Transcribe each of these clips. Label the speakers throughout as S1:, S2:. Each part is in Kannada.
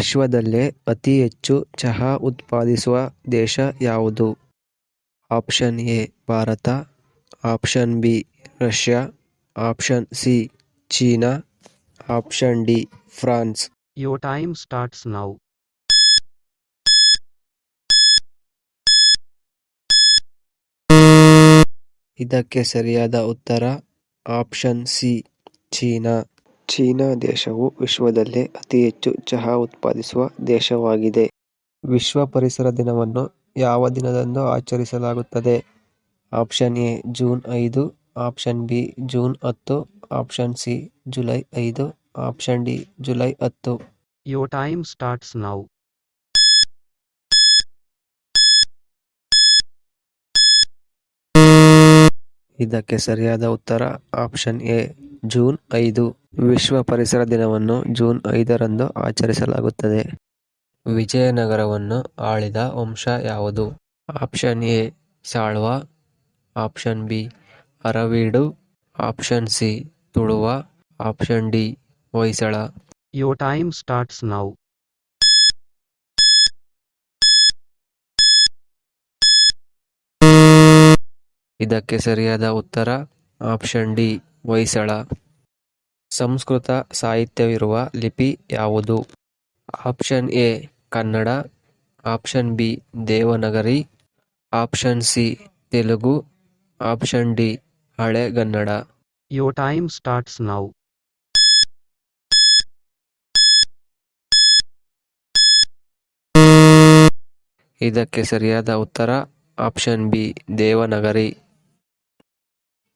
S1: ವಿಶ್ವದಲ್ಲೇ ಅತಿ ಹೆಚ್ಚು ಚಹಾ ಉತ್ಪಾದಿಸುವ ದೇಶ ಯಾವುದು? Option A Bharat. Option B Russia. Option C China. Option D France.
S2: Your time starts now
S1: ಇದಕ್ಕೆ ಸರಿಯಾದ ಉತ್ತರ ಆಪ್ಷನ್ ಸಿ ಚೀನಾ. ಚೀನಾ ದೇಶವು ವಿಶ್ವದಲ್ಲೇ ಅತಿ ಹೆಚ್ಚು ಚಹಾ ಉತ್ಪಾದಿಸುವ ದೇಶವಾಗಿದೆ. ವಿಶ್ವ ಪರಿಸರ ದಿನವನ್ನು ಯಾವ ದಿನದಂದು ಆಚರಿಸಲಾಗುತ್ತದೆ? ಆಪ್ಷನ್ ಎ ಜೂನ್ ಐದು. ಆಪ್ಷನ್ ಬಿ ಜೂನ್ ಹತ್ತು. ಆಪ್ಷನ್ ಸಿ ಜುಲೈ ಐದು. ಆಪ್ಷನ್ ಡಿ ಜುಲೈ ಹತ್ತು.
S2: ಯೋ ಟೈಮ್ ಸ್ಟಾರ್ಟ್ಸ್ ನೌ
S1: ಇದಕ್ಕೆ ಸರಿಯಾದ ಉತ್ತರ ಆಪ್ಷನ್ ಎ ಜೂನ್ ಐದು. ವಿಶ್ವ ಪರಿಸರ ದಿನವನ್ನು ಜೂನ್ ಐದರಂದು ಆಚರಿಸಲಾಗುತ್ತದೆ. ವಿಜಯನಗರವನ್ನು ಆಳಿದ ವಂಶ ಯಾವುದು? Option A Saluva option B Aravidu. Option C Tuluva. Option D Hoysala.
S2: Your time starts now
S1: ಇದಕ್ಕೆ ಸರಿಯಾದ ಉತ್ತರ ಆಪ್ಷನ್ ಡಿ ಹೊಯ್ಸಳ. ಸಂಸ್ಕೃತ ಸಾಹಿತ್ಯವಿರುವ ಲಿಪಿ ಯಾವುದು? Option A Kannada. Option B Devanagari. Option C Telugu. Option D Halegannada
S2: your time starts now
S1: ಇದಕ್ಕೆ ಸರಿಯಾದ ಉತ್ತರ ಆಪ್ಷನ್ ಬಿ ದೇವನಗರಿ.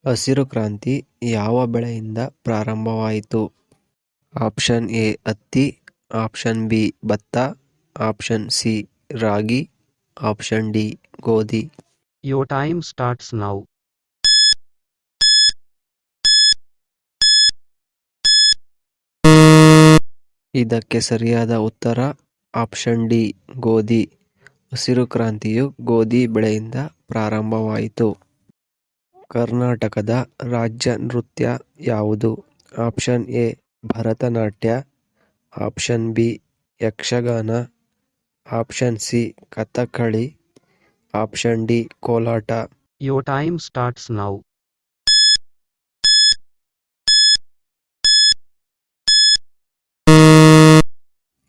S1: ಹಸಿರು ಕ್ರಾಂತಿ ಯಾವ ಬೆಳೆಯಿಂದ ಪ್ರಾರಂಭವಾಯಿತು? ಆಪ್ಷನ್ ಎ ಹತ್ತಿ. ಆಪ್ಷನ್ ಬಿ ಭತ್ತ. ಆಪ್ಷನ್ ಸಿ ರಾಗಿ. ಆಪ್ಷನ್ ಡಿ ಗೋಧಿ.
S2: ಯೋ ಟೈಮ್ ಸ್ಟಾರ್ಟ್ಸ್ ನಾವು
S1: ಇದಕ್ಕೆ ಸರಿಯಾದ ಉತ್ತರ ಆಪ್ಷನ್ ಡಿ ಗೋಧಿ. ಹಸಿರು ಕ್ರಾಂತಿಯು ಗೋಧಿ ಬೆಳೆಯಿಂದ ಪ್ರಾರಂಭವಾಯಿತು. ಕರ್ನಾಟಕದ ರಾಜ್ಯ ನೃತ್ಯ ಯಾವುದು? Option A Bharatanatyam. Option B Yakshagana. Option C Kathakali. Option D Kolata.
S2: Your time starts now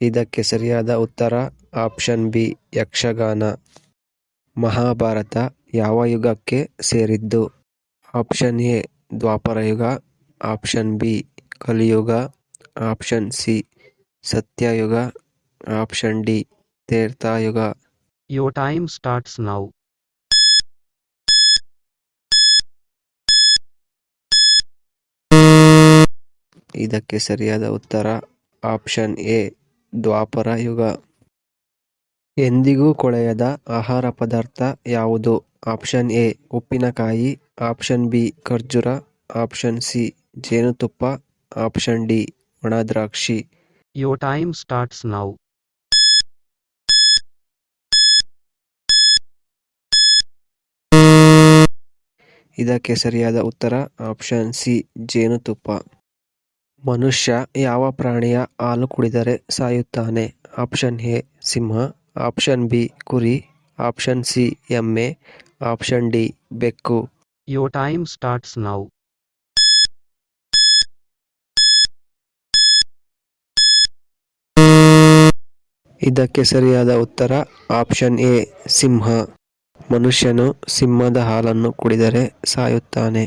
S1: ಇದಕ್ಕೆ ಸರಿಯಾದ ಉತ್ತರ ಆಪ್ಷನ್ ಬಿ ಯಕ್ಷಗಾನ. ಮಹಾಭಾರತ ಯಾವ ಯುಗಕ್ಕೆ ಸೇರಿದ್ದು? ಆಪ್ಷನ್ ಎ ದ್ವಾಪರಯುಗ ಆಪ್ಷನ್ ಬಿ ಕಲಿಯುಗ. ಆಪ್ಷನ್ ಸಿ ಸತ್ಯಯುಗ. ಆಪ್ಷನ್ ಡಿ ತ್ರೇತಾಯುಗ
S2: ಯೋ ಟೈಮ್ ಸ್ಟಾರ್ಟ್ಸ್ ನೌ
S1: ಇದಕ್ಕೆ ಸರಿಯಾದ ಉತ್ತರ ಆಪ್ಷನ್ ಎ ದ್ವಾಪರ ಯುಗ. ಎಂದಿಗೂ ಕೊಳೆಯದ ಆಹಾರ ಪದಾರ್ಥ ಯಾವುದು? ಆಪ್ಷನ್ ಎ ಉಪ್ಪಿನಕಾಯಿ. ಆಪ್ಷನ್ ಬಿ ಖರ್ಜೂರ ಆಪ್ಷನ್ ಸಿ ಜೇನುತುಪ್ಪ ಆಪ್ಷನ್ ಡಿ ಒಣದ್ರಾಕ್ಷಿ.
S2: ಯೋ ಟೈಮ್ ಸ್ಟಾರ್ಟ್ಸ್ ನೌ
S1: ಇದಕ್ಕೆ ಸರಿಯಾದ ಉತ್ತರ ಆಪ್ಷನ್ ಸಿ ಜೇನುತುಪ್ಪ. ಮನುಷ್ಯ ಯಾವ ಪ್ರಾಣಿಯ ಹಾಲು ಕುಡಿದರೆ ಸಾಯುತ್ತಾನೆ? ಆಪ್ಷನ್ ಎ ಸಿಂಹ ಆಪ್ಷನ್ ಬಿ ಕುರಿ ಆಪ್ಷನ್ ಸಿ ಎಮ್ಮೆ ಆಪ್ಷನ್ ಡಿ ಬೆಕ್ಕು.
S2: Your time starts now.
S1: ಇದಕ್ಕೆ ಸರಿಯಾದ ಉತ್ತರ ಆಪ್ಷನ್ ಎ, ಸಿಂಹ ಮನುಷ್ಯನು ಸಿಂಹದ ಹಾಲನ್ನು ಕುಡಿದರೆ ಸಾಯುತ್ತಾನೆ